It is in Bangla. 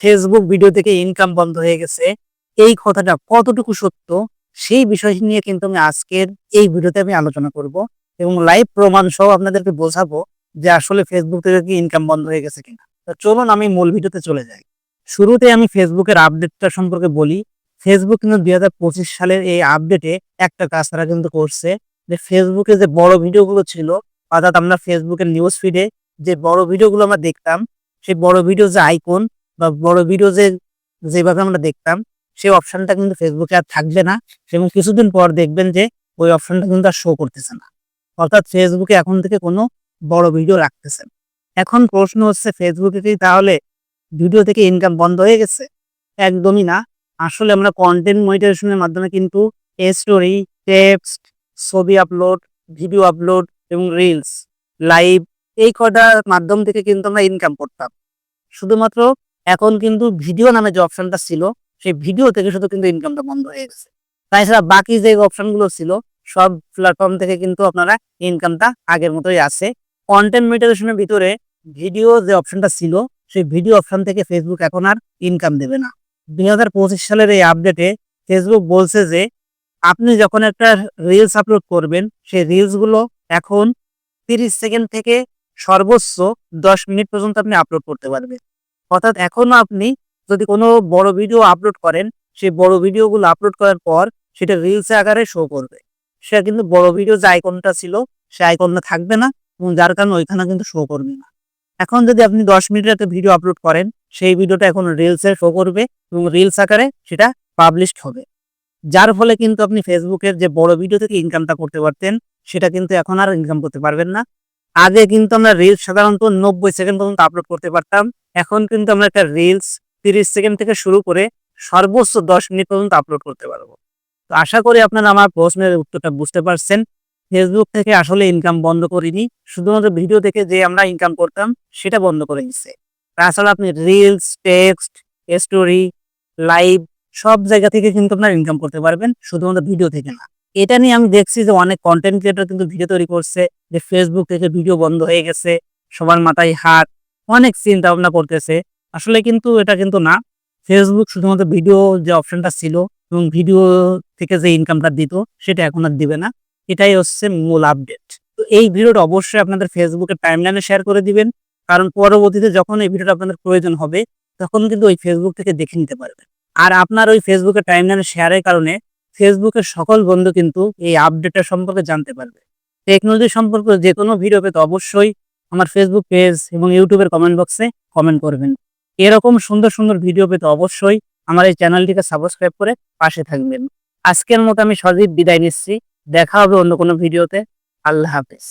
ফেসবুক ভিডিও থেকে ইনকাম বন্ধ হয়ে গেছে। এই কথাটা কতটুকু সত্য, সেই বিষয় নিয়ে কিন্তু আমি আজকের এই ভিডিওতে আমি আলোচনা করব এবং লাইভ প্রমাণ সহ আপনাদেরকে বোঝাবো যে আসলে ফেসবুক থেকে কি ইনকাম বন্ধ হয়ে গেছে কিনা। তো চলুন আমি মূল ভিডিওতে চলে যাই। শুরুতে আমি ফেসবুকের আপডেটটা সম্পর্কে বলি। ফেসবুক কিন্তু দুই হাজার পঁচিশ সালের এই আপডেটে একটা কাজ তারা কিন্তু করছে যে ফেসবুকে যে বড় ভিডিওগুলো ছিল, অর্থাৎ আমরা ফেসবুকের নিউজ ফিডে যে বড় ভিডিওগুলো আমরা দেখতাম, সেই বড় ভিডিও যে আইকন বা বড় ভিডিও যে, যেভাবে আমরা দেখতাম, সেই অপশনটা কিন্তু ফেসবুকে আর থাকবে না এবং কিছুদিন পর দেখবেন যে, ওই অপশনটা কিন্তু আর শো করতেছে না। অর্থাৎ ফেসবুকে এখন থেকে কোনো বড় ভিডিও রাখতেছে এখন প্রশ্ন হচ্ছে ফেসবুকে কি তাহলে ভিডিও থেকে ইনকাম বন্ধ হয়ে গেছে? একদমই না। আসলে আমরা কন্টেন্ট মনিটাইজেশনের মাধ্যমে কিন্তু স্টোরি টেক্সট ছবি আপলোড ভিডিও আপলোড এবং রিলস লাইভ এই কটার মাধ্যম থেকে কিন্তু আমরা ইনকাম করতাম। শুধুমাত্র এখন কিন্তু ভিডিও নামে যে অপশনটা ছিল, সেই ভিডিও থেকে শুধু কিন্তু ইনকামটা বন্ধ হয়ে গেছে। তাছাড়া বাকি যে অপশনগুলো ছিল, সব প্ল্যাটফর্ম থেকে কিন্তু আপনারা ইনকামটা আগের মতোই আছে। কন্টেন্ট মনিটাইজেশনের ভিতরে ভিডিও যে অপশনটা ছিল, সেই ভিডিও অপশন থেকে ফেসবুক এখন আর ইনকাম দেবে না। দুই হাজার পঁচিশ সালের এই আপডেটে ফেসবুক বলছে যে, আপনি যখন একটা রিলস আপলোড করবেন, সেই রিলসগুলো এখন তিরিশ সেকেন্ড থেকে সর্বোচ্চ দশ মিনিট পর্যন্ত আপনি আপলোড করতে পারবেন। অর্থাৎ এখনও আপনি যদি কোনো বড় ভিডিও আপলোড করেন, সেই বড় ভিডিওগুলো আপলোড করার পর সেটা রিলস আকারে শো করবে। সেটা কিন্তু বড় ভিডিও যে আইকনটা ছিল সেই আইকনটা থাকবে না এবং যার কারণে ওইখানে কিন্তু শো করবে না। এখন যদি আপনি দশ মিনিটের একটা ভিডিও আপলোড করেন, সেই ভিডিওটা এখন রিলসে শো করবে এবং রিলস আকারে সেটা পাবলিশড হবে। যার ফলে কিন্তু আপনি ফেসবুকের যে বড় ভিডিও থেকে ইনকামটা করতে পারতেন, সেটা কিন্তু এখন আর ইনকাম করতে পারবেন না। আগে কিন্তু আমরা রিলস সাধারণত নব্বই সেকেন্ড পর্যন্ত আপলোড করতে পারতাম এখন কিন্তু আমরা একটা রিলস তিরিশ সেকেন্ড থেকে শুরু করে সর্বোচ্চ দশ মিনিট পর্যন্ত আপলোড করতে পারব। তো আশা করি আপনারা আমার প্রশ্নের উত্তরটা বুঝতে পারছেন। ফেসবুক থেকে আসলে ইনকাম বন্ধ করিনি, শুধুমাত্র ভিডিও থেকে যে আমরা ইনকাম করতাম সেটা বন্ধ করে দিচ্ছে তাছাড়া আপনি রিলস টেক্সট স্টোরি লাইভ সব জায়গা থেকে কিন্তু আপনার ইনকাম করতে পারবেন, শুধুমাত্র ভিডিও থেকে না। এটা নিয়ে আমি দেখছি যে অনেক কন্টেন্ট ক্রিয়েটর কিন্তু ভিডিও তৈরি করছে, যে ফেসবুক থেকে ভিডিও বন্ধ হয়ে গেছে, সবার মাথায় হাত অনেক চিন্তা ভাবনা করতেছে। আসলে কিন্তু এটা কিন্তু না। ফেসবুক শুধুমাত্র ভিডিও যে অপশনটা ছিল এবং ভিডিও থেকে যে ইনকামটা দিত, সেটা এখন আর দিবে না। এটাই হচ্ছে মূল আপডেট তো এই ভিডিওটা অবশ্যই আপনাদের ফেসবুকের টাইমলাইনে শেয়ার করে দিবেন। কারণ পরবর্তীতে যখন এই ভিডিওটা আপনাদের প্রয়োজন হবে, তখন কিন্তু ওই ফেসবুক থেকে দেখে নিতে পারবেন। আর আপনার ওই ফেসবুকের টাইমলাইনে শেয়ারের কারণে ফেসবুকের সকল বন্ধু কিন্তু এই আপডেটটা সম্পর্কে জানতে পারবে। টেকনোলজি সম্পর্কে যে কোনো ভিডিও পেতে অবশ্যই আমার ফেসবুক পেজ এবং ইউটিউবের কমেন্ট বক্সে কমেন্ট করবেন। এরকম সুন্দর সুন্দর ভিডিও পেতে অবশ্যই আমার এই চ্যানেলটিকে সাবস্ক্রাইব করে পাশে থাকবেন। আজকের মতো আমি সজীব বিদায় নিচ্ছি। দেখা হবে অন্য কোনো ভিডিওতে আল্লাহ হাফেজ।